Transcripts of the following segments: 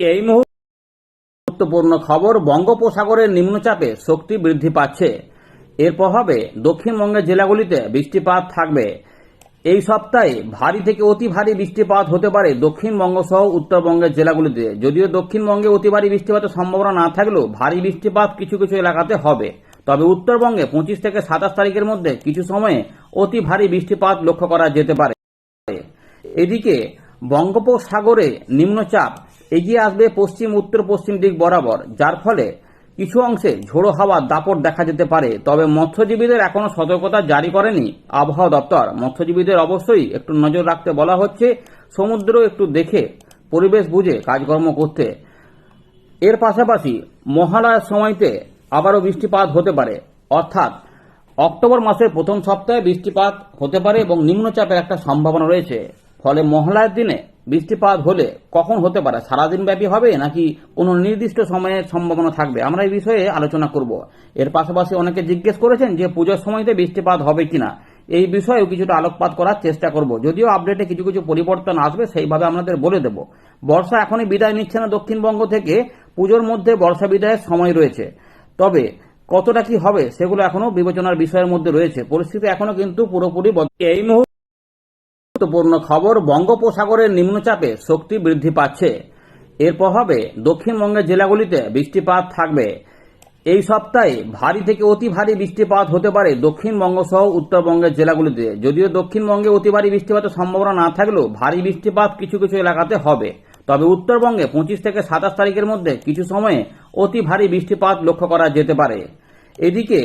এই মুহূর্তপূর্ণ খবর, বঙ্গোপসাগরের নিম্নচাপে শক্তি বৃদ্ধি পাচ্ছে। এর প্রভাবে দক্ষিণবঙ্গের জেলাগুলিতে বৃষ্টিপাত থাকবে। এই সপ্তাহে ভারী থেকে অতি ভারী বৃষ্টিপাত হতে পারে দক্ষিণবঙ্গ সহ উত্তরবঙ্গের জেলাগুলিতে। যদিও দক্ষিণবঙ্গে অতি ভারী বৃষ্টিপাতের সম্ভাবনা না থাকলেও ভারী বৃষ্টিপাত কিছু কিছু এলাকাতে হবে। তবে উত্তরবঙ্গে পঁচিশ থেকে সাতাশ তারিখের মধ্যে কিছু সময়ে অতি ভারী বৃষ্টিপাত লক্ষ্য করা যেতে পারে। এদিকে বঙ্গোপসাগরে নিম্নচাপ এগিয়ে আসবে পশ্চিম, উত্তর, পশ্চিম দিক বরাবর, যার ফলে কিছু অংশে ঝোড়ো হাওয়ার দাপট দেখা যেতে পারে। তবে মৎস্যজীবীদের এখনও সতর্কতা জারি করেনি আবহাওয়া দপ্তর। মৎস্যজীবীদের অবশ্যই একটু নজর রাখতে বলা হচ্ছে, সমুদ্র একটু দেখে, পরিবেশ বুঝে কাজকর্ম করতে। এর পাশাপাশি মহালয়ার সময়তে আবারও বৃষ্টিপাত হতে পারে। অর্থাৎ অক্টোবর মাসের প্রথম সপ্তাহে বৃষ্টিপাত হতে পারে এবং নিম্নচাপের একটা সম্ভাবনা রয়েছে। ফলে মহালয়ার দিনে বৃষ্টিপাত হলে কখন হতে পারে? সারাদিন ব্যাপী হবে নাকি কোনো নির্দিষ্ট সময়ের সম্ভাবনা থাকবে? আমরা এই বিষয়ে আলোচনা করব। এর পাশাপাশি অনেকে জিজ্ঞেস করেছেন যে পুজোর সময়তে বৃষ্টিপাত হবে কিনা। এই বিষয়েও কিছুটা আলোকপাত করার চেষ্টা করব। যদিও আপডেটে কিছু কিছু পরিবর্তন আসবে, সেইভাবে আপনাদের বলে দেব। বর্ষা এখনই বিদায় নিচ্ছে না দক্ষিণবঙ্গ থেকে। পুজোর মধ্যে বর্ষা বিদায়ের সময় রয়েছে। তবে কতটা কি হবে সেগুলো এখনও বিবেচনার বিষয়ের মধ্যে রয়েছে। পরিস্থিতি এখনও কিন্তু পুরোপুরি এই মুহূর্তপূর্ণ খবর, বঙ্গোপসাগরের নিম্নচাপে শক্তি বৃদ্ধি পাচ্ছে। এর প্রভাবে দক্ষিণবঙ্গের জেলাগুলিতে বৃষ্টিপাত থাকবে। এই সপ্তাহে ভারী থেকে অতি ভারী বৃষ্টিপাত হতে পারে দক্ষিণবঙ্গ সহ উত্তরবঙ্গের জেলাগুলিতে। যদিও দক্ষিণবঙ্গে অতি ভারী বৃষ্টিপাতের সম্ভাবনা না থাকলেও ভারী বৃষ্টিপাত কিছু কিছু এলাকাতে হবে। তবে উত্তরবঙ্গে পঁচিশ থেকে সাতাশ তারিখের মধ্যে কিছু সময়ে অতি ভারী বৃষ্টিপাত লক্ষ্য করা যেতে পারে। এদিকে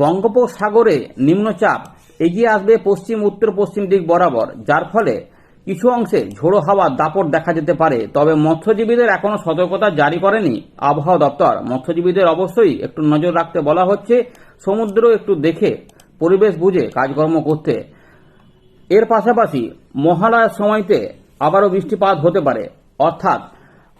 বঙ্গোপসাগরে নিম্নচাপ এগিয়ে আসবে পশ্চিম, উত্তর, পশ্চিম দিক বরাবর, যার ফলে কিছু অংশে ঝোড়ো হাওয়ার দাপট দেখা যেতে পারে। তবে মৎস্যজীবীদের এখনও সতর্কতা জারি করেনি আবহাওয়া দপ্তর। মৎস্যজীবীদের অবশ্যই একটু নজর রাখতে বলা হচ্ছে, সমুদ্র একটু দেখে পরিবেশ বুঝে কাজকর্ম করতে। এর পাশাপাশি মহালয়ার সময়তে আবারও বৃষ্টিপাত হতে পারে। অর্থাৎ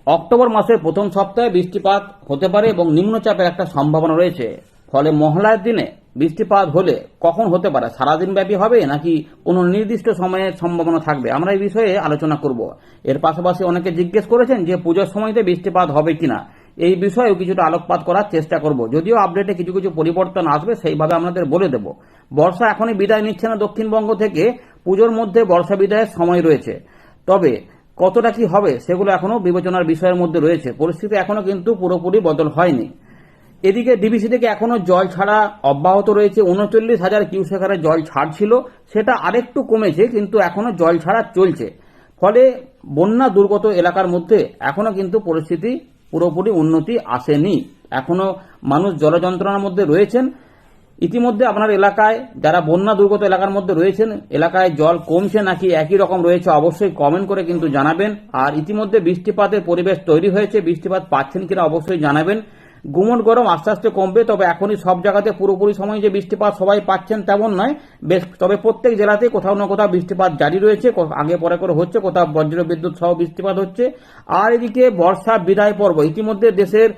অক্টোবর মাসের প্রথম সপ্তাহে বৃষ্টিপাত হতে পারে এবং নিম্নচাপের একটা সম্ভাবনা রয়েছে। ফলে মহালয়ার দিনে বৃষ্টিপাত হলে কখন হতে পারে? সারাদিন ব্যাপী হবে নাকি কোনো নির্দিষ্ট সময়ের সম্ভাবনা থাকবে? আমরা এই বিষয়ে আলোচনা করব। এর পাশাপাশি অনেকে জিজ্ঞেস করেছেন যে পুজোর সময়তে বৃষ্টিপাত হবে কিনা। এই বিষয়েও কিছুটা আলোকপাত করার চেষ্টা করব। যদিও আপডেটে কিছু কিছু পরিবর্তন আসবে, সেইভাবে আপনাদের বলে দেব। বর্ষা এখনই বিদায় নিচ্ছে না দক্ষিণবঙ্গ থেকে। পুজোর মধ্যে বর্ষা বিদায়ের সময় রয়েছে। তবে কতটা কি হবে, সেগুলো এখনও বিবেচনার বিষয়ের মধ্যে রয়েছে। পরিস্থিতি এখনও কিন্তু পুরোপুরি বদল হয়নি। এদিকে ডিবিসি থেকে এখনও জল ছাড়া অব্যাহত রয়েছে। উনচল্লিশ হাজার কিউসেক হারে জল ছাড়ছিল সেটা আরেকটু কমেছে, কিন্তু এখনও জল ছাড়া চলছে। ফলে বন্যা দুর্গত এলাকার মধ্যে এখনও কিন্তু পরিস্থিতি পুরোপুরি উন্নতি আসেনি। এখনও মানুষ জলযন্ত্রণার মধ্যে রয়েছেন। ইতিমধ্যে আপনার এলাকায় যারা বন্যা দুর্গত এলাকার মধ্যে রয়েছেন, এলাকায় জল কমছে নাকি একই রকম রয়েছে অবশ্যই কমেন্ট করে কিন্তু জানাবেন। আর ইতিমধ্যে বৃষ্টিপাতের পরিবেশ তৈরি হয়েছে, বৃষ্টিপাত পাচ্ছেন কিনা অবশ্যই জানাবেন। গুমট গরম আস্তে আস্তে কমবে, তবে এখনই সব জায়গাতে পুরোপুরি সময় যে বৃষ্টিপাত সবাই পাচ্ছেন তেমন নয়। বেশ, তবে প্রত্যেক জেলাতে কোথাও না কোথাও বৃষ্টিপাত জারি রয়েছে আগে পরে করে হচ্ছে, কোথাও বজ্র বিদ্যুৎ সহ বৃষ্টিপাত হচ্ছে। আর এদিকে বর্ষা বিদায় পর্ব, ইতিমধ্যে দেশের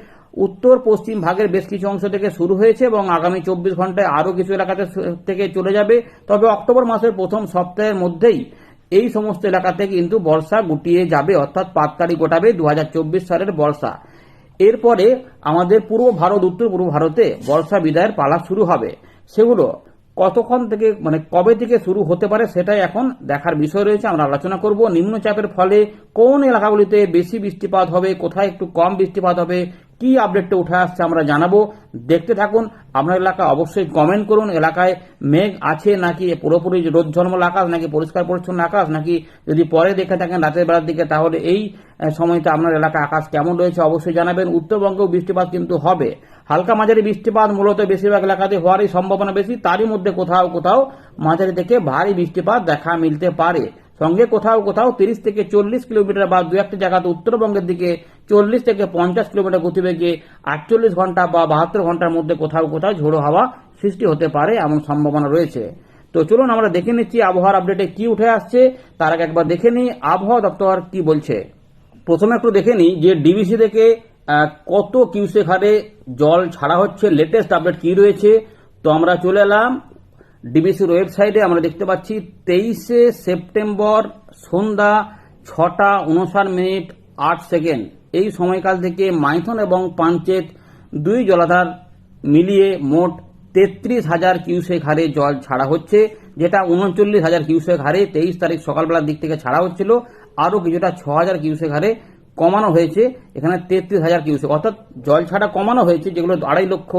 উত্তর পশ্চিম ভাগের বেশ কিছু অংশ থেকে শুরু হয়েছে এবং আগামী চব্বিশ ঘন্টায় আরও কিছু এলাকাতে থেকে চলে যাবে। তবে অক্টোবর মাসের প্রথম সপ্তাহের মধ্যেই এই সমস্ত এলাকাতে কিন্তু বর্ষা গুটিয়ে যাবে, অর্থাৎ পাততাড়ি গোটাবে দু হাজার চব্বিশ সালের বর্ষা। এরপরে আমাদের পূর্ব ভারত, উত্তর পূর্ব ভারতে বর্ষা বিদায়ের পালা শুরু হবে। সেগুলো কতক্ষণ থেকে মানে কবে থেকে শুরু হতে পারে সেটাই এখন দেখার বিষয় রয়েছে। আমরা আলোচনা করব নিম্নচাপের ফলে কোন এলাকাগুলিতে বেশি বৃষ্টিপাত হবে, কোথায় একটু কম বৃষ্টিপাত হবে কি আপডেটটা উঠে আসছে আমরা জানাব। দেখতে থাকুন, আপনার এলাকা অবশ্যই কমেন্ট করুন। এলাকায় মেঘ আছে নাকি পুরোপুরি রোদ আকাশ, নাকি পরিষ্কার পরিচ্ছন্ন আকাশ, নাকি যদি পরে দেখে থাকেন রাতের বেলার দিকে, তাহলে এই সময়তে আপনার এলাকা আকাশ কেমন রয়েছে অবশ্যই জানাবেন। উত্তরবঙ্গেও বৃষ্টিপাত কিন্তু হবে। হালকা মাঝারি বৃষ্টিপাত মূলত বেশিরভাগ এলাকাতে হওয়ারই সম্ভাবনা বেশি। তারই মধ্যে কোথাও কোথাও মাঝারি থেকে ভারী বৃষ্টিপাত দেখা মিলতে পারে। সঙ্গে কোথাও কোথাও তিরিশ থেকে চল্লিশ কিলোমিটার বা দু একটা জায়গাতে উত্তরবঙ্গের দিকে চল্লিশ থেকে পঞ্চাশ কিলোমিটার গতিবেগে আটচল্লিশ ঘণ্টা বা বাহাত্তর ঘণ্টার মধ্যে কোথাও কোথাও ঝোড়ো হাওয়া সৃষ্টি হতে পারে এমন সম্ভাবনা রয়েছে। তো চলুন আমরা দেখে নিচ্ছি আবহাওয়ার আপডেটে কি উঠে আসছে, তার আগে একবার দেখে নিই আবহাওয়া দপ্তর কি বলছে। প্রথমে একটু দেখে নিই যে ডিবিসি থেকে কত কিউসেক হারে জল ছাড়া হচ্ছে লেটেস্ট আপডেট কি রয়েছে? তো আমরা চলে এলাম ডিবিসির ওয়েবসাইটে আমরা দেখতে পাচ্ছি তেইশে সেপ্টেম্বর সন্ধ্যা ছটা উনষাট মিনিট আট সেকেন্ড। এই সময়কাল থেকে মাইথন এবং পাঞ্চেত দুই জলাধার মিলিয়ে মোট তেত্রিশ হাজার কিউসেক হারে জল ছাড়া হচ্ছে, যেটা উনচল্লিশ হাজার কিউসেক হারে তেইশ তারিখ সকালবেলার দিক থেকে ছাড়া হচ্ছিল, আরও কিছুটা ছ হাজার কিউসেক হারে কমানো হয়েছে, এখানে তেত্রিশ হাজার কিউসেক, অর্থাৎ জল ছাড়া কমানো হয়েছে, যেগুলো আড়াই লক্ষ,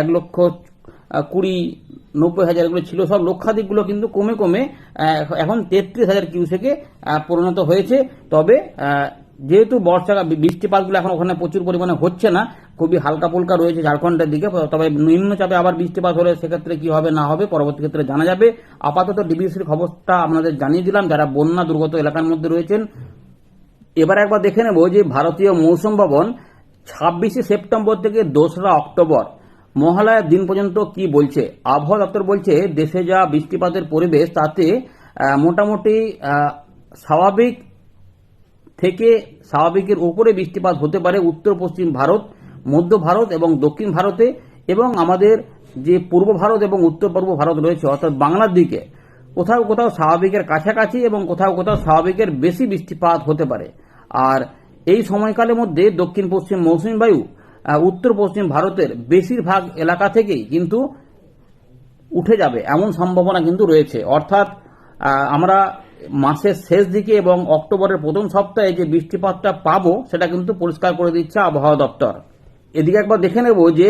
এক লক্ষ কুড়ি, নব্বই হাজার এগুলো ছিল, সব লক্ষাধিকগুলো কিন্তু কমে কমে এখন তেত্রিশ হাজার কিউসেকে পরিণত হয়েছে, তবে যেহেতু বর্ষা বৃষ্টিপাতগুলো এখন ওখানে প্রচুর পরিমাণে হচ্ছে না, খুবই হালকা ফুলকা রয়েছে ঝাড়খণ্ডের দিকে তবে নিম্নচাপে আবার বৃষ্টিপাত হলে সেক্ষেত্রে কি হবে না হবে পরবর্তী ক্ষেত্রে জানা যাবে। আপাতত ডিবিসির খবরটা আপনাদের জানিয়ে দিলাম, যারা বন্যা দুর্গত এলাকার মধ্যে রয়েছেন। এবার একবার দেখে নেব যে ভারতীয় মৌসুম ভবন ছাব্বিশে সেপ্টেম্বর থেকে দোসরা অক্টোবর, মহালয়ার দিন পর্যন্ত কি বলছে? আবহাওয়া দপ্তর বলছে দেশে যা বৃষ্টিপাতের পরিবেশ, তাতে মোটামুটি স্বাভাবিক থেকে স্বাভাবিকের উপরে বৃষ্টিপাত হতে পারে উত্তর, পশ্চিম ভারত, মধ্য ভারত এবং দক্ষিণ ভারতে এবং আমাদের যে পূর্ব ভারত এবং উত্তর পূর্ব ভারত রয়েছে, অর্থাৎ বাংলার দিকে, কোথাও কোথাও স্বাভাবিকের কাছাকাছি এবং কোথাও কোথাও স্বাভাবিকের বেশি বৃষ্টিপাত হতে পারে। আর এই সময়কালের মধ্যে দক্ষিণ পশ্চিম মৌসুমী বায়ু উত্তর পশ্চিম ভারতের বেশিরভাগ এলাকা থেকেই কিন্তু উঠে যাবে, এমন সম্ভাবনা কিন্তু রয়েছে। অর্থাৎ আমরা মাসের শেষ দিকে এবং অক্টোবরের প্রথম সপ্তাহে যে বৃষ্টিপাতটা পাবো, সেটা কিন্তু পরিষ্কার করে দিচ্ছে আবহাওয়া দপ্তর। এদিকে একবার দেখে নেব যে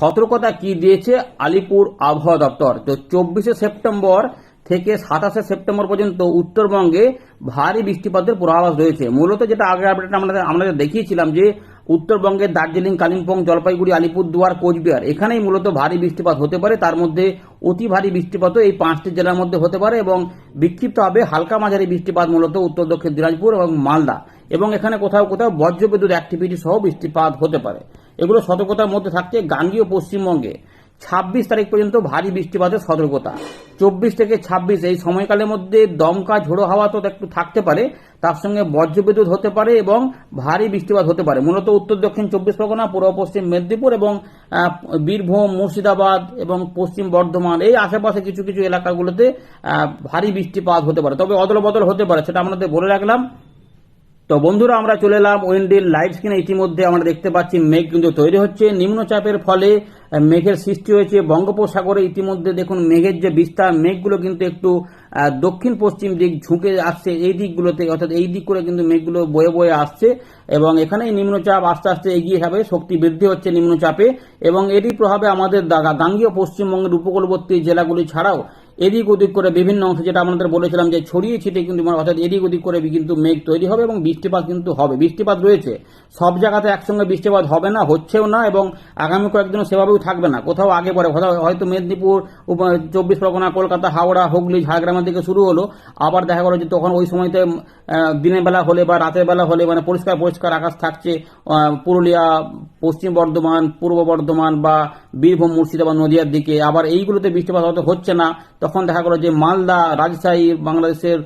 সতর্কতা কি দিয়েছে আলিপুর আবহাওয়া দপ্তর। তো চব্বিশে সেপ্টেম্বর থেকে সাতাশে সেপ্টেম্বর পর্যন্ত উত্তরবঙ্গে ভারী বৃষ্টিপাতের পূর্বাভাস রয়েছে। মূলত যেটা আগের আপডেট আমরা আমরা দেখিয়েছিলাম যে উত্তরবঙ্গের দার্জিলিং, কালিম্পং, জলপাইগুড়ি, আলিপুরদুয়ার, কোচবিহার। এখানেই মূলত ভারী বৃষ্টিপাত হতে পারে। তার মধ্যে অতি ভারী বৃষ্টিপাতও এই পাঁচটি জেলার মধ্যে হতে পারে এবং বিক্ষিপ্ত হবে হালকা মাঝারি বৃষ্টিপাত মূলত উত্তর, দক্ষিণ দিনাজপুর এবং মালদা। এবং এখানে কোথাও কোথাও বজ্রবিদ্যুৎ অ্যাক্টিভিটি সহ বৃষ্টিপাত হতে পারে। এগুলো সতর্কতার মধ্যে থাকছে গাঙ্গীয় পশ্চিমবঙ্গে। ছাব্বিশ তারিখ পর্যন্ত ভারী বৃষ্টিপাতের সতর্কতা। চব্বিশ থেকে ছাব্বিশ এই সময়কালের মধ্যে দমকা ঝোড়ো হাওয়া তো একটু থাকতে পারে, তার সঙ্গে বজ্রবিদ্যুৎ হতে পারে এবং ভারী বৃষ্টিপাত হতে পারে। মূলত উত্তর, দক্ষিণ, চব্বিশ পরগনা, পূর্ব, পশ্চিম মেদিনীপুর এবং বীরভূম, মুর্শিদাবাদ এবং পশ্চিম বর্ধমান এই আশেপাশে কিছু কিছু এলাকাগুলোতে ভারী বৃষ্টিপাত হতে পারে। তবে অদল বদল হতে পারে, সেটা আপনাদের বলে রাখলাম। তো বন্ধুরা, আমরা চলে এলাম ওয়েন্ডিল লাইভ স্ক্রিনে ইতিমধ্যে আমরা দেখতে পাচ্ছি মেঘ কিন্তু তৈরি হচ্ছে। নিম্নচাপের ফলে মেঘের সৃষ্টি হয়েছে বঙ্গোপসাগরে। ইতিমধ্যে দেখুন মেঘের যে বিস্তার, মেঘগুলো কিন্তু একটু দক্ষিণ পশ্চিম দিক ঝুঁকে আসছে এই দিকগুলোতে। অর্থাৎ এই দিক করে কিন্তু মেঘগুলো বয়ে বয়ে আসছে এবং এখানেই নিম্নচাপ আস্তে আস্তে এগিয়ে যাবে। শক্তি বৃদ্ধি হচ্ছে নিম্নচাপে এবং এরই প্রভাবে আমাদের গাঙ্গীয় পশ্চিমবঙ্গের উপকূলবর্তী জেলাগুলি ছাড়াও এদিক ওদিক করে বিভিন্ন অংশে যেটা আমাদের বলেছিলাম যে ছড়িয়ে ছিটিয়ে কিন্তু মানে অর্থাৎ এদিক ওদিক করে কিন্তু মেঘ তৈরি হবে এবং বৃষ্টিপাত কিন্তু হবে। বৃষ্টিপাত রয়েছে। সব জায়গাতে একসঙ্গে বৃষ্টিপাত হবে না, হচ্ছেও না এবং আগামী কয়েকদিন সেভাবেও থাকবে না। কোথাও আগে পরে, কোথাও হয়তো মেদিনীপুর চব্বিশ পরগনা, কলকাতা, হাওড়া, হুগলি, ঝাড়গ্রামের দিকে শুরু হলো। আবার দেখা গেলো যে তখন ওই সময়তে দিনের বেলা হলে বা রাতের বেলা হলে মানে পরিষ্কার পরিষ্কার আকাশ থাকছে। পুরুলিয়া, পশ্চিম বর্ধমান, পূর্ব বর্ধমান বা বীরভূম, মুর্শিদাবাদ, নদিয়ার দিকে। আবার এইগুলোতে বৃষ্টিপাত হয়তো হচ্ছে না। তখন দেখা গেলো যে মালদা রাজশাহী বাংলাদেশের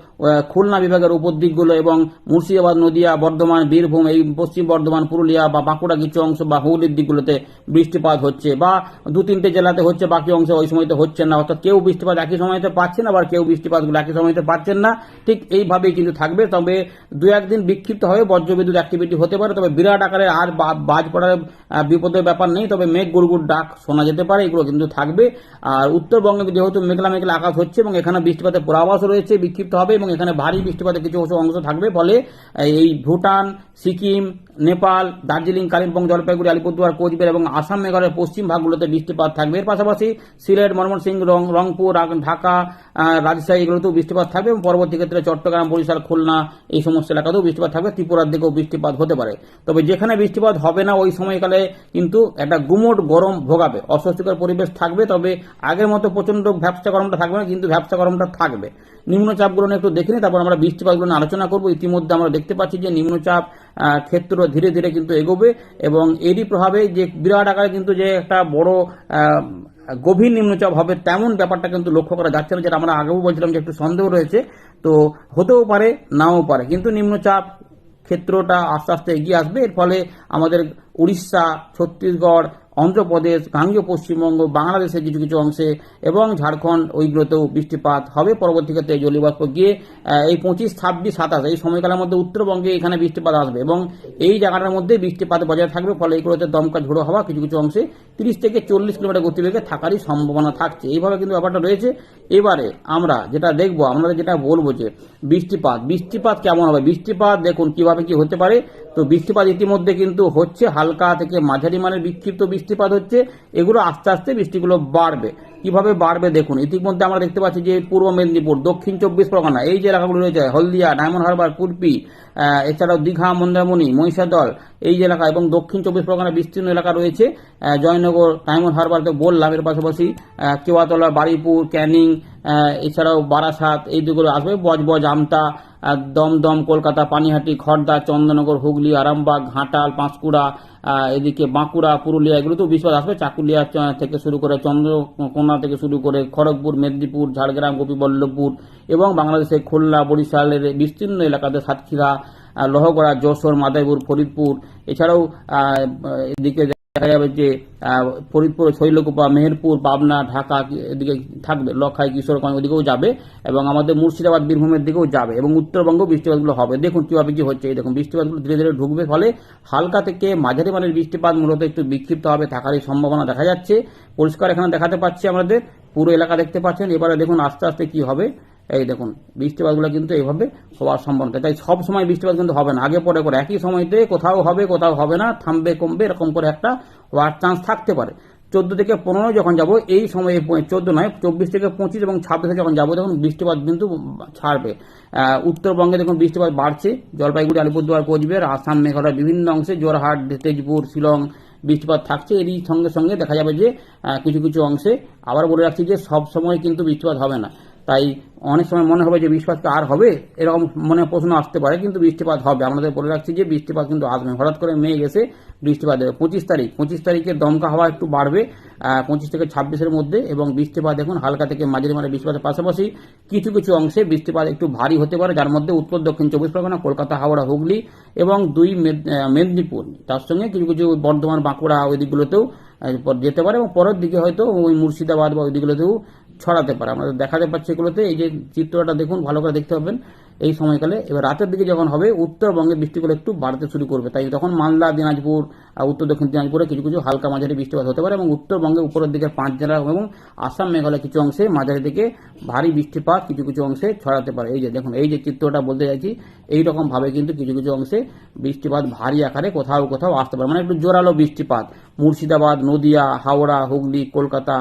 খুলনা বিভাগের উপর দিকগুলো এবং মুর্শিদাবাদ, নদিয়া, বর্ধমান, বীরভূম, এই পশ্চিম বর্ধমান, পুরুলিয়া বা বাঁকুড়া কিছু অংশ বা হুগলির দিকগুলোতে বৃষ্টিপাত হচ্ছে বা দু তিনটে জেলাতে হচ্ছে, বাকি অংশে ওই সময়তে হচ্ছে না। অর্থাৎ কেউ বৃষ্টিপাত একই সময়তে পাচ্ছেন আবার কেউ বৃষ্টিপাতগুলো একই সময়তে পাচ্ছেন না। ঠিক এইভাবেই কিন্তু থাকবে। তবে দু একদিন বিক্ষিপ্ত হয়ে বজ্রবিদ্যুৎ অ্যাক্টিভিটি হতে পারে। তবে বিরাট আকারে আর বাজ পড়ার বিপদের ব্যাপার নেই। তবে মেঘ গুড়গুড় ডাক শোনা যেতে পারে। এগুলো কিন্তু থাকবে। আর উত্তরবঙ্গে যেহেতু মেঘলা মেঘলা আকাশ হচ্ছে এবং এখানে বৃষ্টিপাতের পূর্বাভাস রয়েছে, বিক্ষিপ্ত হবে এবং এখানে ভারী বৃষ্টিপাতের কিছু কিছু অংশ থাকবে। ফলে এই ভুটান, সিকিম, নেপাল, দার্জিলিং, কালিম্পং, জলপাইগুড়ি, আলিপুরদুয়ার, কোচবিহার এবং আসাম মেঘালয়ের পশ্চিম ভাগগুলোতে বৃষ্টিপাত থাকবে। এর পাশাপাশি সিলেট, ময়মনসিংহ রংপুর ঢাকা রাজশাহী এগুলোতেও বৃষ্টিপাত থাকবে এবং পরবর্তী ক্ষেত্রে চট্টগ্রাম, বরিশাল, খুলনা এই সমস্ত এলাকাতেও বৃষ্টিপাত থাকবে। ত্রিপুরার দিকেও বৃষ্টিপাত হতে পারে। তবে যেখানে বৃষ্টিপাত হবে না ওই সময়কালে কিন্তু একটা গুমোট গরম ভোগাবে। অস্বস্তিকর পরিবেশ থাকবে, তবে আগের মতো প্রচণ্ড ভ্যাবসা গরমটা থাকবে না, কিন্তু ভ্যাবসা গরমটা থাকবে। নিম্নচাপগুলো একটু দেখে নিই, তারপর আমরা বৃষ্টিপাতগুলো আলোচনা করব। ইতিমধ্যে আমরা দেখতে পাচ্ছি যে নিম্নচাপ ক্ষেত্র ধীরে ধীরে কিন্তু এগোবে এবং এরই প্রভাবে যে বিরাট আকারে কিন্তু যে একটা বড় গভীর নিম্নচাপ হবে, তেমন ব্যাপারটা কিন্তু লক্ষ্য করা যাচ্ছে না, যেটা আমরা আগেও বলছিলাম যে একটু সন্দেহ রয়েছে। তো হতেও পারে, নাও পারে। কিন্তু নিম্নচাপ ক্ষেত্রটা আস্তে আস্তে এগিয়ে আসবে। এর ফলে আমাদের উড়িষ্যা, ছত্তিশগড় অন্ধ্রপ্রদেশ, গাঙ্গীয় পশ্চিমবঙ্গ বাংলাদেশের কিছু কিছু অংশে এবং ঝাড়খণ্ড ওইগুলোতেও বৃষ্টিপাত হবে। পরবর্তী ক্ষেত্রে এই জলীয়বাষ্প গিয়ে এই পঁচিশ, ছাব্বিশ, সাতাশ এই সময়কালের মধ্যে উত্তরবঙ্গে এখানে বৃষ্টিপাত আসবে এবং এই জায়গাটার মধ্যে বৃষ্টিপাত বজায় থাকবে, ফলে এইগুলোতে দমকা ঝোড়ো হওয়া কিছু কিছু অংশে তিরিশ থেকে চল্লিশ কিলোমিটার গতিবেগে থাকারই সম্ভাবনা থাকছে। এইভাবে কিন্তু ব্যাপারটা রয়েছে। এবারে আমরা যেটা দেখব আমরা যেটা বলব যে বৃষ্টিপাত বৃষ্টিপাত কেমন হবে? বৃষ্টিপাত দেখুন কীভাবে কি হতে পারে। তো বৃষ্টিপাত ইতিমধ্যে কিন্তু হচ্ছে হালকা থেকে মাঝারি মানের বিক্ষিপ্ত বৃষ্টিপাত হচ্ছে এগুলো আস্তে আস্তে বৃষ্টিগুলো বাড়বে। কীভাবে বাড়বে দেখুন ইতিমধ্যে আমরা দেখতে পাচ্ছি যে পূর্ব মেদিনীপুর দক্ষিণ চব্বিশ পরগনা এই যে এলাকাগুলো রয়েছে হলদিয়া ডায়মন্ড হারবার আহ, এছাড়াও দীঘা, মন্দারমণি, মহিষাদল এই এলাকা এবং দক্ষিণ চব্বিশ পরগনা বিস্তীর্ণ এলাকা রয়েছে। জয়নগর টাইমন হারবার তো বললাম এর পাশাপাশি কেওয়াতলা বাড়িপুর ক্যানিং এছাড়াও বারাসাত এই দুগুলো আসবে, বজবজ, আমতা দমদম কলকাতা, পানিহাটি খড়দা চন্দননগর, হুগলি, আরামবাগ, ঘাটাল, পাঁশকুড়া এদিকে বাঁকুড়া, পুরুলিয়া, এগুলো তো বিস্বাদ আসবে। চাকুলিয়া থেকে শুরু করে চন্দ্রকোনা থেকে শুরু করে খড়গপুর, মেদিনীপুর, ঝাড়গ্রাম, গোপীবল্লভপুর এবং বাংলাদেশের খুলনা, বরিশালের বিস্তীর্ণ এলাকাতে সাতক্ষীরা লোহগড়া, যশোর, মাদারীপুর, ফরিদপুর। এছাড়াও এদিকে দেখা যাবে যে ফরিদপুর, শৈলকুপা, মেহেরপুর, পাবনা, ঢাকা এদিকে থাকবে লখাই কিশোরগঞ্জ ওদিকেও যাবে এবং আমাদের মুর্শিদাবাদ, বীরভূমের দিকেও যাবে এবং উত্তরবঙ্গ বৃষ্টিপাতগুলো হবে। দেখুন কীভাবে কি হচ্ছে। এই দেখুন, বৃষ্টিপাতগুলো ধীরে ধীরে ঢুকবে ফলে হালকা থেকে মাঝারি মানের বৃষ্টিপাত মূলত একটু বিক্ষিপ্ত হবে থাকারই সম্ভাবনা দেখা যাচ্ছে। পরিষ্কার এখানে দেখাতে পাচ্ছি আমাদের, পুরো এলাকা দেখতে পাচ্ছেন। এবারে দেখুন আস্তে আস্তে কি হবে। এই দেখুন, বৃষ্টিপাতগুলো কিন্তু এইভাবে হওয়ার সম্ভাবনা। তাই সব সময় বৃষ্টিপাত কিন্তু হবে না। আগে পরে করে একই সময়তে কোথাও হবে কোথাও হবে না, থামবে, কমবে, এরকম করে একটা হওয়ার চান্স থাকতে পারে। চোদ্দ থেকে পনেরো যখন যাব, এই সময়ে চোদ্দ নয়, চব্বিশ থেকে পঁচিশ এবং ছাব্বিশে যখন যাব, তখন বৃষ্টিপাত কিন্তু ছাড়বে। উত্তরবঙ্গে দেখুন, বৃষ্টিপাত বাড়ছে। জলপাইগুড়ি, আলিপুরদুয়ার, কোচবিহার, আসাম, মেঘালয় বিভিন্ন অংশে জোরহাট, তেজপুর, শিলং বৃষ্টিপাত থাকছে। এরই সঙ্গে সঙ্গে দেখা যাবে যে কিছু কিছু অংশে আবার বলে রাখছি যে সব সময় কিন্তু বৃষ্টিপাত হবে না। তাই অনেক সময় মনে হবে যে বৃষ্টিপাত আর হবে, এরকম মনে প্রশ্ন আসতে পারে, কিন্তু বৃষ্টিপাত হবে। আমাদের বলে রাখছি যে বৃষ্টিপাত কিন্তু আসবে হঠাৎ করে মেঘ এসে বৃষ্টিপাত দেবে। পঁচিশ তারিখ, পঁচিশ তারিখে দমকা হাওয়া একটু বাড়বে পঁচিশ থেকে ছাব্বিশের মধ্যে, এবং বৃষ্টিপাত দেখুন হালকা থেকে মাঝারি মাঝে বৃষ্টিপাতের পাশাপাশি কিছু কিছু অংশে বৃষ্টিপাত একটু ভারী হতে পারে, যার মধ্যে উত্তর, দক্ষিণ, চব্বিশ পরগনা, কলকাতা, হাওড়া, হুগলি এবং দুই মেদ- মেদিনীপুর। তার সঙ্গে কিছু কিছু বর্ধমান, বাঁকুড়া ওই দিকগুলোতেও যেতে পারে, এবং পরের দিকে হয়তো ওই মুর্শিদাবাদ বা ওই দিকগুলোতেও ছড়াতে পারে। আমাদের দেখাতে পাচ্ছি এগুলোতে। এই যে চিত্রটা দেখুন, ভালো করে দেখতে পাবেন। এই সময়কালে এবার রাতের দিকে যখন হবে উত্তরবঙ্গে বৃষ্টিগুলো একটু বাড়তে শুরু করবে। তাই তখন মালদা, দিনাজপুর উত্তর দক্ষিণ দিনাজপুরে কিছু কিছু হালকা মাঝারি বৃষ্টিপাত হতে পারে এবং উত্তরবঙ্গে উপরের দিকে পাঁচ জেলা এবং আসাম, মেঘালয় কিছু অংশে মাঝারি দিকে ভারী বৃষ্টিপাত কিছু কিছু অংশে ছড়াতে পারে। এই যে দেখুন, এই যে চিত্রটা বলতে চাইছি, এইরকম ভাবে কিন্তু কিছু কিছু অংশে বৃষ্টিপাত ভারী আকারে কোথাও কোথাও আসতে পারে। মানে একটু জোরালো বৃষ্টিপাত। মুর্শিদাবাদ, নদিয়া, হাওড়া, হুগলি, কলকাতা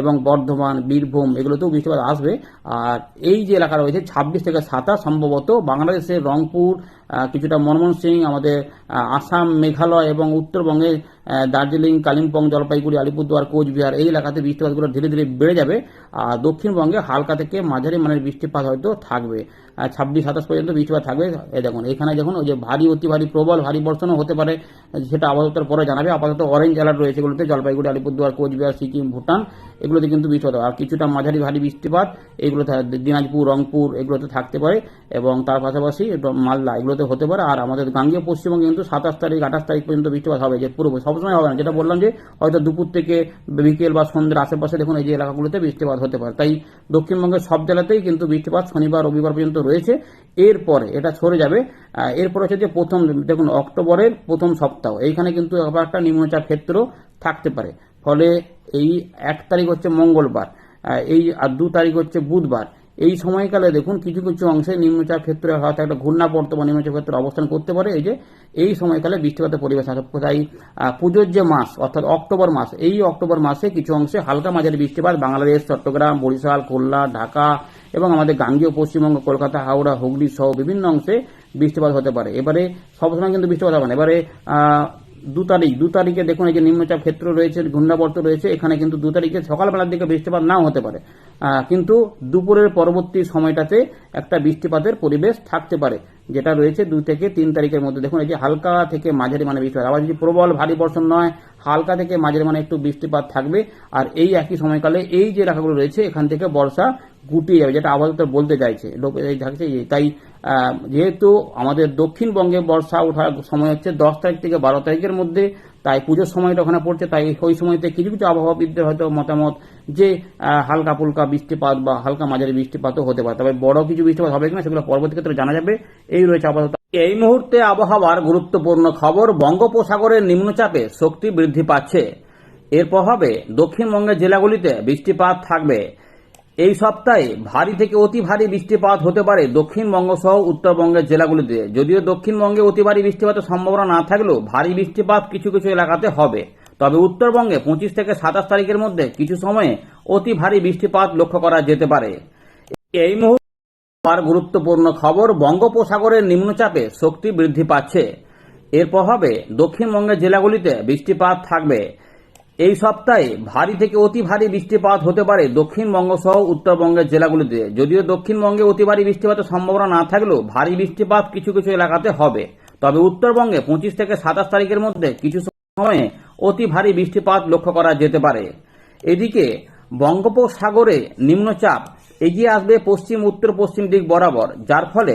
এবং বর্ধমান, বীরভূম, এগুলোতেও বৃষ্টিপাত আসবে। আর এই যে এলাকা রয়েছে, ছাব্বিশ থেকে সাতাশ সম্ভবত বাংলাদেশের রংপুর কিছুটা মনমোহন সিং, আমাদের আসাম, মেঘালয় এবং উত্তরবঙ্গে দার্জিলিং, কালিম্পং, জলপাইগুড়ি, আলিপুরদুয়ার, কোচবিহার, এই এলাকাতে বৃষ্টিপাতগুলো ধীরে ধীরে বেড়ে যাবে। আর দক্ষিণবঙ্গে হালকা থেকে মাঝারি মানের বৃষ্টিপাত হয়তো থাকবে। ছাব্বিশ, সাতাশ পর্যন্ত বৃষ্টিপাত থাকবে। দেখুন, এখানে দেখুন, ওই যে ভারী অতি ভারী প্রবল, ভারী বর্ষণও হতে পারে, সেটা আপাতত পরে জানাবে। আপাতত অরেঞ্জ অ্যালার্ট রয়েছে এগুলোতে, জলপাইগুড়ি, আলিপুরদুয়ার, কোচবিহার, সিকিম, ভুটান, এগুলোতে কিন্তু বৃষ্টিপাত। আর কিছুটা মাঝারি ভারী বৃষ্টিপাত, এগুলো দিনাজপুর, রংপুর, এগুলোতে থাকতে পারে। এবং তার পাশাপাশি মালদা, এগুলোতে হতে পারে। আর আমাদের গাঙ্গীয় পশ্চিমবঙ্গে কিন্তু সাতাশ তারিখ, আঠাশ তারিখ পর্যন্ত বৃষ্টিপাত হবে যে পুরো সবসময় হবে না। যেটা বললাম যে, হয়তো দুপুর থেকে বিকেল বা সন্ধ্যের আশেপাশে দেখুন, এই যে এলাকাগুলোতে বৃষ্টিপাত হতে পারে। তাই দক্ষিণবঙ্গের সব জেলাতেই কিন্তু বৃষ্টিপাত শনিবার, রবিবার পর্যন্ত রয়েছে, এরপরে এটা সরে যাবে। এরপর হচ্ছে যে প্রথম, দেখুন, অক্টোবরের প্রথম সপ্তাহ, এইখানে কিন্তু আবার একটা নিম্নচাপ ক্ষেত্র থাকতে পারে। ফলে এই এক তারিখ হচ্ছে মঙ্গলবার এই আর দু তারিখ হচ্ছে বুধবার। এই সময়কালে দেখুন কিছু কিছু অংশে নিম্নচাপ ক্ষেত্রে হয়তো একটা ঘূর্ণাবর্ত বা নিম্নচাপ ক্ষেত্রে অবস্থান করতে পারে। এই যে এই সময়কালে বৃষ্টিপাতের পরিবেশ আছে। তাই পুজোর যে মাস, অর্থাৎ অক্টোবর মাস, এই অক্টোবর মাসে কিছু অংশে হালকা মাঝারি বৃষ্টিপাত বাংলাদেশ, চট্টগ্রাম, বরিশাল, খুলনা, ঢাকা এবং আমাদের গাঙ্গীয় পশ্চিমবঙ্গ, কলকাতা, হাওড়া, হুগলি সহ বিভিন্ন অংশে বৃষ্টিপাত হতে পারে। এবারে সবসময় কিন্তু বৃষ্টিপাত হবে না। এবারে দু তারিখ, দু তারিখে দেখুন এই যে নিম্নচাপ ক্ষেত্র রয়েছে, ঘূর্ণাবর্ত রয়েছে, এখানে কিন্তু দু তারিখে সকালবেলার দিকে বৃষ্টিপাত নাও হতে পারে। কিন্তু দুপুরের পরবর্তী সময়টাতে একটা বৃষ্টিপাতের পরিবেশ থাকতে পারে, যেটা রয়েছে দুই থেকে তিন তারিখের মধ্যে। দেখুন, এই যে হালকা থেকে মাঝারি মানে বৃষ্টিপাত, আবার যদি প্রবল ভারী বর্ষণ নয়, হালকা থেকে মাঝারি মানে একটু বৃষ্টিপাত থাকবে। আর এই একই সময়কালে এই যে এলাকাগুলো রয়েছে, এখান থেকে বর্ষা গুটিয়ে যাবে, যেটা আবহাওয়া বলতে চাইছে। লোক থাকছে তাই যেহেতু আমাদের দক্ষিণবঙ্গে বর্ষা ওঠার সময় হচ্ছে দশ তারিখ থেকে বারো তারিখের মধ্যে, তাই পুজোর সময়টা ওখানে পড়ছে, তাই ওই সময়তে কিছু কিছু আবহাওয়াবিদদের হয়তো মতামত যে হালকা ফুলকা বৃষ্টিপাত বা হালকা মাঝারি বৃষ্টিপাতও হতে পারে, তবে বড় কিছু বৃষ্টিপাত হবে কিনা সেগুলো পরবর্তী ক্ষেত্রে জানা যাবে। এই রয়েছে আপাতত। এই মুহূর্তে আবহাওয়ার গুরুত্বপূর্ণ খবর, বঙ্গোপসাগরের নিম্নচাপে শক্তি বৃদ্ধি পাচ্ছে। এর প্রভাবে দক্ষিণবঙ্গের জেলাগুলিতে বৃষ্টিপাত থাকবে। এই সপ্তাহে ভারী থেকে অতি ভারী বৃষ্টিপাত হতে পারে দক্ষিণবঙ্গ সহ উত্তরবঙ্গের জেলাগুলিতে। যদিও দক্ষিণবঙ্গে অতি ভারী বৃষ্টিপাতের সম্ভাবনা না থাকলেও ভারী বৃষ্টিপাত কিছু কিছু এলাকাতে হবে। তবে উত্তরবঙ্গে পঁচিশ থেকে সাতাশ তারিখের মধ্যে কিছু সময়ে অতি ভারী বৃষ্টিপাত লক্ষ্য করা যেতে পারে। এই মুহূর্তে আর গুরুত্বপূর্ণ খবর, বঙ্গোপসাগরের নিম্নচাপে শক্তি বৃদ্ধি পাচ্ছে। এর প্রভাবে দক্ষিণবঙ্গের জেলাগুলিতে বৃষ্টিপাত থাকবে। এই সপ্তাহে ভারী থেকে অতি ভারী বৃষ্টিপাত হতে পারে দক্ষিণবঙ্গ সহ উত্তরবঙ্গের জেলাগুলিতে। যদিও দক্ষিণবঙ্গে অতি ভারী বৃষ্টিপাতের সম্ভাবনা না থাকলেও ভারী বৃষ্টিপাত কিছু কিছু এলাকাতে হবে। তবে উত্তরবঙ্গে পঁচিশ থেকে সাতাশ তারিখের মধ্যে কিছু সময়ে অতি ভারী বৃষ্টিপাত লক্ষ্য করা যেতে পারে। এদিকে বঙ্গোপসাগরে নিম্নচাপ এগিয়ে আসবে পশ্চিম উত্তর পশ্চিম দিক বরাবর, যার ফলে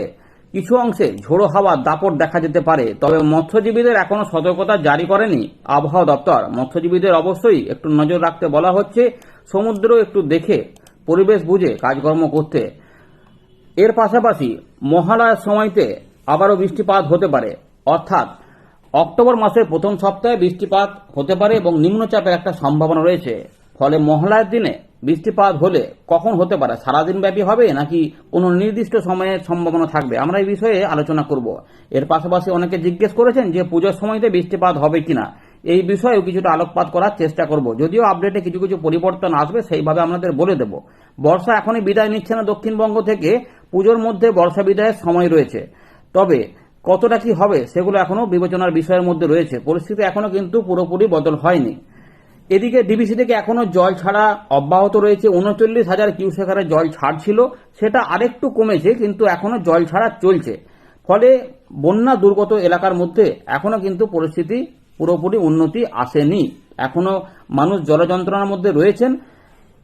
কিছু অংশে ঝোড়ো হাওয়া দাপট দেখা যেতে পারে, তবে মৎস্যজীবীদের এখনও সতর্কতা জারি করেনি আবহাওয়া দপ্তর। মৎস্যজীবীদের অবশ্যই একটু নজর রাখতে বলা হচ্ছে, সমুদ্র একটু দেখে, পরিবেশ বুঝে কাজকর্ম করতে। এর পাশাপাশি মহালয়ার সময়তে আবারও বৃষ্টিপাত হতে পারে, অর্থাৎ অক্টোবর মাসের প্রথম সপ্তাহে বৃষ্টিপাত হতে পারে এবং নিম্নচাপের একটা সম্ভাবনা রয়েছে। ফলে মহলার দিনে বৃষ্টিপাত হলে কখন হতে পারে? সারাদিন ব্যাপী হবে নাকি কোনো নির্দিষ্ট সময়ের সম্ভাবনা থাকবে? আমরা এই বিষয়ে আলোচনা করব। এর পাশাপাশি অনেকে জিজ্ঞেস করেছেন যে পুজোর সময়তে বৃষ্টিপাত হবে কিনা। এই বিষয়েও কিছুটা আলোকপাত করার চেষ্টা করব। যদিও আপডেটে কিছু কিছু পরিবর্তন আসবে, সেইভাবে আপনাদের বলে দেব। বর্ষা এখনই বিদায় নিচ্ছে না দক্ষিণবঙ্গ থেকে। পুজোর মধ্যে বর্ষা বিদায়ের সময় রয়েছে। তবে কতটা কি হবে, সেগুলো এখনও বিবেচনার বিষয়ের মধ্যে রয়েছে। পরিস্থিতি এখনও কিন্তু পুরোপুরি বদল হয়নি। এদিকে ডিবিসি থেকে এখনও জল ছাড়া অব্যাহত রয়েছে। উনচল্লিশ হাজার কিউসেক হারে জল ছাড়ছিল, সেটা আরেকটু কমেছে, কিন্তু এখনও জল ছাড়া চলছে। ফলে বন্যা দুর্গত এলাকার মধ্যে এখনও কিন্তু পরিস্থিতি পুরোপুরি উন্নতি আসেনি। এখনও মানুষ জলযন্ত্রণার মধ্যে রয়েছেন।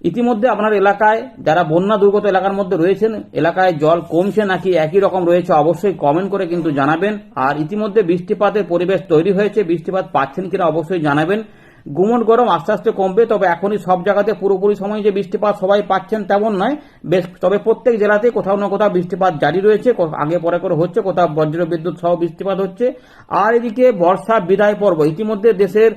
ইতিমধ্যে আপনার এলাকায় যারা বন্যা দুর্গত এলাকার মধ্যে রয়েছেন, এলাকায় জল কমছে নাকি একই রকম রয়েছে অবশ্যই কমেন্ট করে কিন্তু জানাবেন। আর ইতিমধ্যে বৃষ্টিপাতের পরিবেশ তৈরি হয়েছে, বৃষ্টিপাত পাচ্ছেন কিনা অবশ্যই জানাবেন। গুমট গরম আস্তে আস্তে কমবে, তবে এখনই সব জায়গাতে পুরোপুরি সময় যে বৃষ্টিপাত সবাই পাচ্ছেন তেমন নয়। বেশ, তবে প্রত্যেক জেলাতে কোথাও না কোথাও বৃষ্টিপাত জারি রয়েছে আগে পরে করে হচ্ছে, কোথাও বজ্র বিদ্যুৎ সহ বৃষ্টিপাত হচ্ছে। আর এদিকে বর্ষা বিদায় পর্ব, ইতিমধ্যে দেশের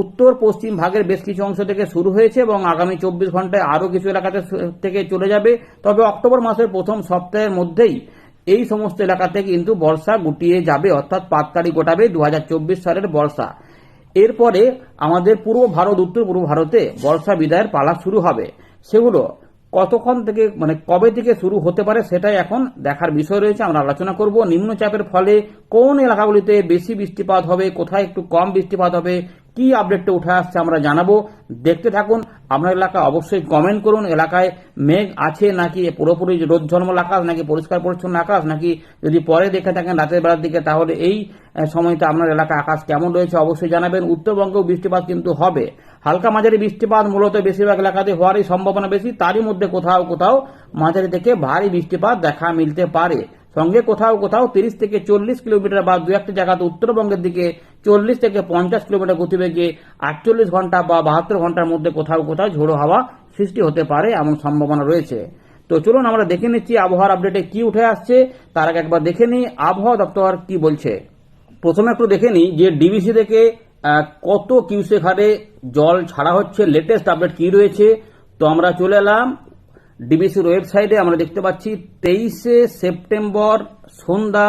উত্তর পশ্চিম ভাগের বেশ কিছু অংশ থেকে শুরু হয়েছে এবং আগামী চব্বিশ ঘন্টায় আরও কিছু এলাকাতে থেকে চলে যাবে। তবে অক্টোবর মাসের প্রথম সপ্তাহের মধ্যেই এই সমস্ত এলাকাতে কিন্তু বর্ষা গুটিয়ে যাবে, অর্থাৎ পাততাড়ি গোটাবে দু হাজার চব্বিশ সালের বর্ষা। এরপরে আমাদের পূর্ব ভারত, উত্তর পূর্ব ভারতে বর্ষা বিদায়ের পালা শুরু হবে। সেগুলো কতক্ষণ থেকে মানে কবে থেকে শুরু হতে পারে সেটাই এখন দেখার বিষয় রয়েছে। আমরা আলোচনা করব নিম্নচাপের ফলে কোন এলাকাগুলিতে বেশি বৃষ্টিপাত হবে, কোথায় একটু কম বৃষ্টিপাত হবে কি আপডেটটা উঠে আসছে আমরা জানাব। দেখতে থাকুন, আপনার এলাকা অবশ্যই কমেন্ট করুন। এলাকায় মেঘ আছে নাকি পুরোপুরি রোদ ঝলমল আকাশ, নাকি পরিষ্কার পরিচ্ছন্ন আকাশ, নাকি যদি পরে দেখে থাকেন রাতের বেলার দিকে, তাহলে এই সময়তে আপনার এলাকা আকাশ কেমন রয়েছে অবশ্যই জানাবেন। উত্তরবঙ্গেও বৃষ্টিপাত কিন্তু হবে। হালকা মাঝারি বৃষ্টিপাত মূলত বেশিরভাগ এলাকাতে হওয়ারই সম্ভাবনা বেশি। তারই মধ্যে কোথাও কোথাও মাঝারি থেকে ভারী বৃষ্টিপাত দেখা মিলতে পারে। সঙ্গে কোথাও কোথাও তিরিশ থেকে চল্লিশ কিলোমিটার বা দু একটা জায়গাতে উত্তরবঙ্গের দিকে চল্লিশ থেকে পঞ্চাশ কিলোমিটার গতিবেগে আটচল্লিশ ঘণ্টা বা বাহাত্তর ঘণ্টার মধ্যে কোথাও কোথাও ঝোড়ো হাওয়া সৃষ্টি হতে পারে এমন সম্ভাবনা রয়েছে। তো চলুন আমরা দেখে নিচ্ছি আবহাওয়ার আপডেটে কি উঠে আসছে। তার আগে একবার দেখে নিই আবহাওয়া দপ্তর কি বলছে। প্রথমে একটু দেখে নিই যে ডিবিসি থেকে কত কিউসেক হারে জল ছাড়া হচ্ছে। লেটেস্ট আপডেট কি রয়েছে? তো আমরা চলে এলাম ডিবিসির ওয়েবসাইটে আমরা দেখতে পাচ্ছি তেইশে সেপ্টেম্বর সন্ধ্যা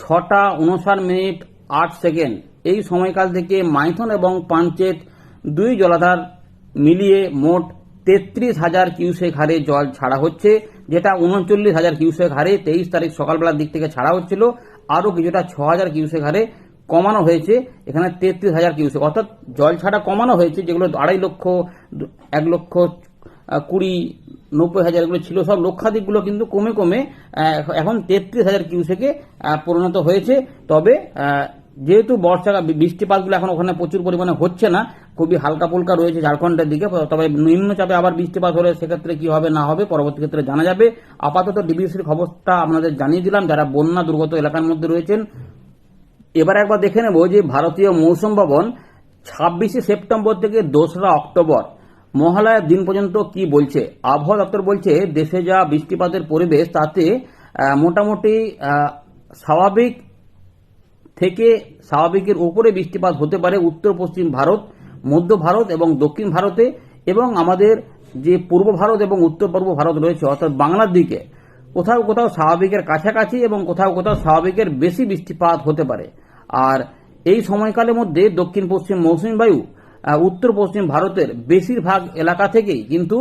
ছটা উনষাট মিনিট আট সেকেন্ড। এই সময়কাল থেকে মাইথন এবং পাঞ্চেত দুই জলাধার মিলিয়ে মোট তেত্রিশ হাজার কিউসেক হারে জল ছাড়া হচ্ছে, যেটা উনচল্লিশ হাজার কিউসেক হারে তেইশ তারিখ সকালবেলার দিক থেকে ছাড়া হচ্ছিল, আরও কিছুটা ছ হাজার কিউসেক হারে কমানো হয়েছে, এখানে তেত্রিশ হাজার কিউসেক। অর্থাৎ জল ছাড়া কমানো হয়েছে, যেগুলো আড়াই লক্ষ, এক লক্ষ কুড়ি, নব্বই হাজার এগুলো ছিল, সব লক্ষাধিকগুলো কিন্তু কমে কমে এখন তেত্রিশ হাজার কিউসেকে পরিণত হয়েছে। তবে যেহেতু বর্ষা বৃষ্টিপাতগুলো এখন ওখানে প্রচুর পরিমাণে হচ্ছে না, খুবই হালকা ফুলকা রয়েছে ঝাড়খণ্ডের দিকে, তবে নিম্নচাপে আবার বৃষ্টিপাত হলে সেক্ষেত্রে কি হবে, না হবে, পরবর্তী ক্ষেত্রে জানা যাবে। আপাতত ডিবিসির খবরটা আপনাদের জানিয়ে দিলাম, যারা বন্যা দুর্গত এলাকার মধ্যে রয়েছেন। এবার একবার দেখে নেব যে ভারতীয় মৌসুম ভবন ছাব্বিশে সেপ্টেম্বর থেকে দোসরা অক্টোবর। মহালয়ার দিন পর্যন্ত কি বলছে? আবহাওয়া দপ্তর বলছে, দেশে যা বৃষ্টিপাতের পরিবেশ, তাতে মোটামুটি স্বাভাবিক থেকে স্বাভাবিকের উপরে বৃষ্টিপাত হতে পারে উত্তর, পশ্চিম ভারত, মধ্য ভারত এবং দক্ষিণ ভারতে এবং আমাদের যে পূর্ব ভারত এবং উত্তর পূর্ব ভারত রয়েছে, অর্থাৎ বাংলার দিকে, কোথাও কোথাও স্বাভাবিকের কাছাকাছি এবং কোথাও কোথাও স্বাভাবিকের বেশি বৃষ্টিপাত হতে পারে। আর এই সময়কালের মধ্যে দক্ষিণ পশ্চিম মৌসুমী বায়ু উত্তর পশ্চিম ভারতের বেশিরভাগ এলাকা থেকেই কিন্তু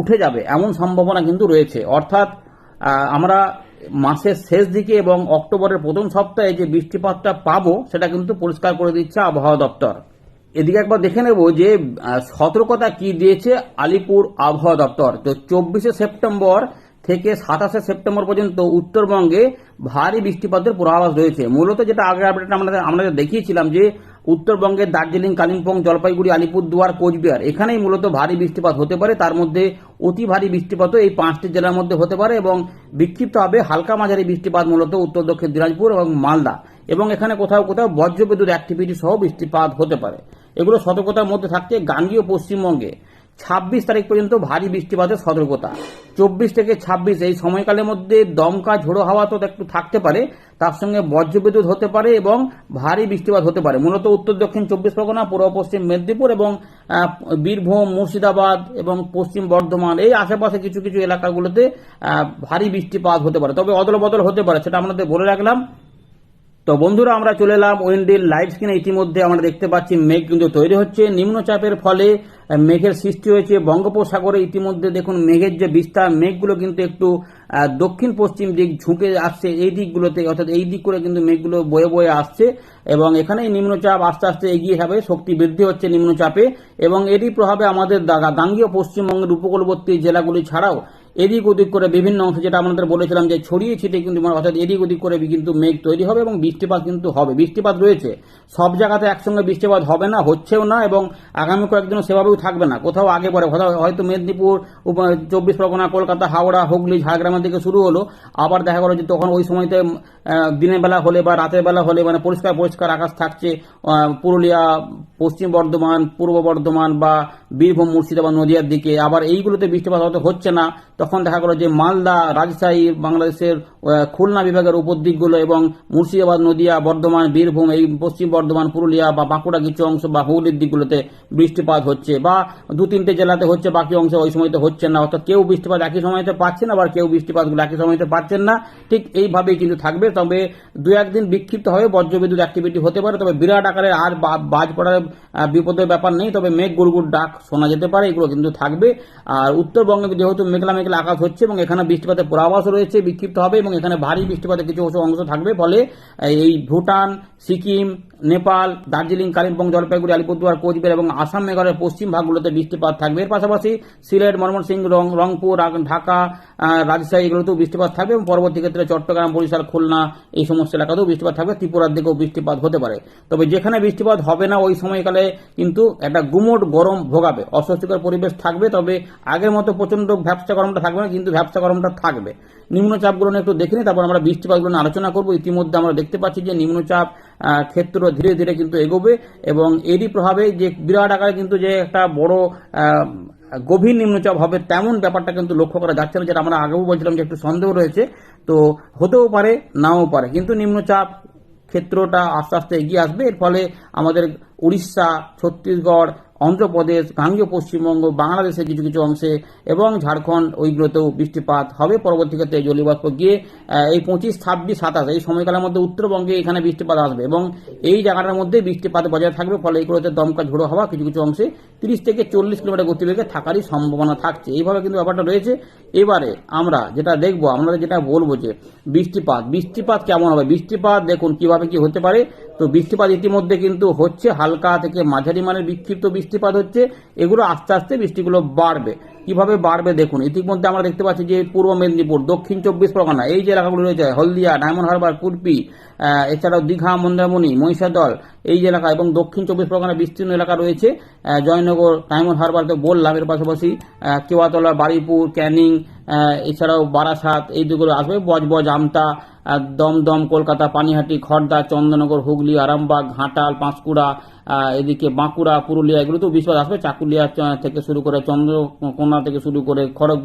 উঠে যাবে। এমন সম্ভাবনা কিন্তু রয়েছে। অর্থাৎ আমরা মাসের শেষ দিকে এবং অক্টোবরের প্রথম সপ্তাহে যে বৃষ্টিপাতটা পাবো, সেটা কিন্তু পরিষ্কার করে দিচ্ছে আবহাওয়া দপ্তর। এদিকে একবার দেখে নেব যে সতর্কতা কি দিয়েছে আলিপুর আবহাওয়া দপ্তর। তো চব্বিশে সেপ্টেম্বর থেকে সাতাশে সেপ্টেম্বর পর্যন্ত উত্তরবঙ্গে ভারী বৃষ্টিপাতের পূর্বাভাস রয়েছে। মূলত যেটা আগের আপডেট আমরা আমরা দেখিয়েছিলাম যে উত্তরবঙ্গের দার্জিলিং, কালিম্পং, জলপাইগুড়ি, আলিপুরদুয়ার, কোচবিহার। এখানেই মূলত ভারী বৃষ্টিপাত হতে পারে। তার মধ্যে অতি ভারী বৃষ্টিপাতও এই পাঁচটি জেলার মধ্যে হতে পারে এবং বিক্ষিপ্ত হবে হালকা মাঝারি বৃষ্টিপাত মূলত উত্তর, দক্ষিণ দিনাজপুর এবং মালদা এবং এখানে কোথাও কোথাও বজ্রবিদ্যুৎ অ্যাক্টিভিটি সহ বৃষ্টিপাত হতে পারে। এগুলো সতর্কতার মধ্যে থাকছে গাঙ্গীয় পশ্চিমবঙ্গে। ছাব্বিশ তারিখ পর্যন্ত ভারী বৃষ্টিপাতের সতর্কতা। চব্বিশ থেকে ছাব্বিশ এই সময়কালের মধ্যে দমকা ঝোড়ো হাওয়া তো একটু থাকতে পারে, তার সঙ্গে বজ্রবিদ্যুৎ হতে পারে এবং ভারী বৃষ্টিপাত হতে পারে। মূলত উত্তর, দক্ষিণ চব্বিশ পরগনা, পূর্ব, পশ্চিম মেদিনীপুর এবং বীরভূম, মুর্শিদাবাদ এবং পশ্চিম বর্ধমান এই আশেপাশে কিছু কিছু এলাকাগুলোতে ভারী বৃষ্টিপাত হতে পারে। তবে অদল বদল হতে পারে, সেটা আমাদের বলে রাখলাম। তো বন্ধুরা, আমরা চলে এলাম ওয়েন্ডিল লাইভ স্ক্রিনে। ইতিমধ্যে আমরা দেখতে পাচ্ছি, মেঘ কিন্তু তৈরি হচ্ছে। নিম্নচাপের ফলে মেঘের সৃষ্টি হয়েছে বঙ্গোপসাগরে। ইতিমধ্যে দেখুন, মেঘের যে বিস্তার, মেঘগুলো কিন্তু একটু দক্ষিণ পশ্চিম দিক ঝুঁকে আসছে এই দিকগুলোতে। অর্থাৎ এই দিক করে কিন্তু মেঘগুলো বয়ে বয়ে আসছে এবং এখানেই নিম্নচাপ আস্তে আস্তে এগিয়ে যাবে, শক্তি বৃদ্ধি হচ্ছে নিম্নচাপে। এবং এরই প্রভাবে আমাদের গাঙ্গীয় পশ্চিমবঙ্গের উপকূলবর্তী জেলাগুলি ছাড়াও এদিক ওদিক করে বিভিন্ন অংশ যেটা আমাদের বলেছিলাম যে ছড়িয়ে ছিটিয়ে কিন্তু মানে অর্থাৎ এদিক ওদিক করে কিন্তু মেঘ তৈরি হবে এবং বৃষ্টিপাত কিন্তু হবে। বৃষ্টিপাত রয়েছে। সব জায়গাতে একসঙ্গে বৃষ্টিপাত হবে না, হচ্ছেও না এবং আগামী কয়েকদিনও সেভাবেও থাকবে না। কোথাও আগে পরে, কোথাও হয়তো মেদিনীপুর চব্বিশ পরগনা, কলকাতা, হাওড়া, হুগলি, ঝাড়গ্রামের দিকে শুরু হলো। আবার দেখা গেলো যে তখন ওই সময়তে দিনের বেলা হলে বা রাতের বেলা হলে মানে পরিষ্কার পরিষ্কার আকাশ থাকছে। পুরুলিয়া পশ্চিম বর্ধমান, পূর্ব বর্ধমান বা বীরভূম, মুর্শিদাবাদ, নদিয়ার দিকে। আবার এইগুলোতে বৃষ্টিপাত হয়তো হচ্ছে না। তখন দেখা গেল যে মালদা, রাজশাহী, বাংলাদেশের খুলনা বিভাগের উপর দিকগুলো এবং মুর্শিদাবাদ, নদিয়া, বর্ধমান, বীরভূম, এই পশ্চিম বর্ধমান, পুরুলিয়া বা বাঁকুড়া কিছু অংশ বা হুগলির দিকগুলোতে বৃষ্টিপাত হচ্ছে বা দু তিনটে জেলাতে হচ্ছে, বাকি অংশে ওই সময়তে হচ্ছে না। অর্থাৎ কেউ বৃষ্টিপাত একই সময়তে পাচ্ছে না, আবার কেউ বৃষ্টিপাতগুলো একই সময়তে পাচ্ছেন না। ঠিক এইভাবেই কিন্তু থাকবে। তবে দু একদিন বিক্ষিপ্ত হবে বজ্রবিদ্যুৎ অ্যাক্টিভিটি হতে পারে। তবে বিরাট আকারে আর বাজ পড়ার them বিপদের ব্যাপার নেই, তবে মেঘ গুড়গুড় ডাক শোনা যেতে পারে, এগুলো কিন্তু থাকবে। আর উত্তরবঙ্গে যেহেতু মেঘলা মেঘলা আকাশ হচ্ছে এবং এখানে বৃষ্টিপাতের পূর্বাভাস রয়েছে, বিক্ষিপ্ত হবে এবং এখানে ভারী বৃষ্টিপাতের কিছু অংশ- থাকবে। ফলে এই ভুটান, সিকিম, নেপাল, দার্জিলিং, কালিম্পং, জলপাইগুড়ি, আলিপুরদুয়ার, কোচবিহার এবং আসাম, মেঘালয়ের পশ্চিম ভাগগুলোতে বৃষ্টিপাত থাকবে। এর পাশাপাশি সিলেট, ময়মনসিংহ রংপুর ঢাকা রাজশাহী এগুলোতেও বৃষ্টিপাত থাকবে এবং পরবর্তী ক্ষেত্রে চট্টগ্রাম, বরিশাল, খুলনা এই সমস্ত এলাকাতেও বৃষ্টিপাত থাকবে। ত্রিপুরার দিকেও বৃষ্টিপাত হতে পারে। তবে যেখানে বৃষ্টিপাত হবে না, ওই সময়কালে কিন্তু একটা গুমোট গরম ভোগাবে। অস্বস্তিকর পরিবেশ থাকবে, তবে আগের মতো প্রচণ্ড ভ্যাবসা গরমটা থাকবে না, কিন্তু ভ্যাবসা গরমটা থাকবে। নিম্নচাপগুলো একটু দেখে নিই, তারপর আমরা বৃষ্টিপাতগুলো আলোচনা করব। ইতিমধ্যে আমরা দেখতে পাচ্ছি যে নিম্নচাপ ক্ষেত্র ধীরে ধীরে কিন্তু এগোবে এবং এরই প্রভাবে যে বিরাট আকারে কিন্তু যে একটা বড় গভীর নিম্নচাপ হবে, তেমন ব্যাপারটা কিন্তু লক্ষ্য করা যাচ্ছে না, যেটা আমরা আগেও বলছিলাম যে একটু সন্দেহ রয়েছে। তো হতেও পারে, নাও পারে। কিন্তু নিম্নচাপ ক্ষেত্রটা আস্তে আস্তে এগিয়ে আসবে। এর ফলে আমাদের উড়িষ্যা ছত্তিশগড় অন্ধ্রপ্রদেশ গাঙ্গীয় পশ্চিমবঙ্গ, বাংলাদেশের কিছু কিছু অংশে এবং ঝাড়খণ্ড ওইগুলোতেও বৃষ্টিপাত হবে। পরবর্তী ক্ষেত্রে জলীয়বাষ্প গিয়ে এই পঁচিশ, ছাব্বিশ, সাতাশ এই সময়কালের মধ্যে উত্তরবঙ্গে এখানে বৃষ্টিপাত আসবে এবং এই জায়গাটার মধ্যে বৃষ্টিপাত বজায় থাকবে। ফলে এইগুলোতে দমকা ঝোড়ো হওয়া কিছু কিছু অংশে তিরিশ থেকে চল্লিশ কিলোমিটার গতিবেগে থাকারই সম্ভাবনা থাকছে। এইভাবে কিন্তু ব্যাপারটা রয়েছে। এবারে আমরা যেটা দেখব, আমরা যেটা বলব যে বৃষ্টিপাত বৃষ্টিপাত কেমন হবে? বৃষ্টিপাত দেখুন কীভাবে কি হতে পারে। তো বৃষ্টিপাত ইতিমধ্যে কিন্তু হচ্ছে হালকা থেকে মাঝারি মানের বিক্ষিপ্ত বৃষ্টিপাত হচ্ছে এগুলো আস্তে আস্তে বৃষ্টিগুলো বাড়বে। কীভাবে বাড়বে দেখুন ইতিমধ্যে আমরা দেখতে পাচ্ছি যে পূর্ব মেদিনীপুর দক্ষিণ চব্বিশ পরগনা এই যে এলাকাগুলো রয়েছে হলদিয়া ডায়মন্ড হারবার আহ, এছাড়াও দীঘা মন্দারমণি মহিষাদল এই যে এলাকা এবং দক্ষিণ চব্বিশ পরগনা বিস্তীর্ণ এলাকা রয়েছে জয়নগর ডায়মন্ড হারবার তো বললাম এর পাশাপাশি কেওয়াতলা বারুইপুর ক্যানিং এছাড়াও বারাসাত এই দুগুলো আসবে বজবজ আমতা দমদম, কলকাতা, পানিহাটি খড়দা চন্দননগর, হুগলি, আরামবাগ, ঘাটাল, পাঁশকুড়া এদিকে বাঁকুড়া, পুরুলিয়া এগুলো তো বিশ্বাস আসবে। চাকুলিয়া থেকে শুরু করে চন্দ্রকোনা থেকে শুরু করে খড়গ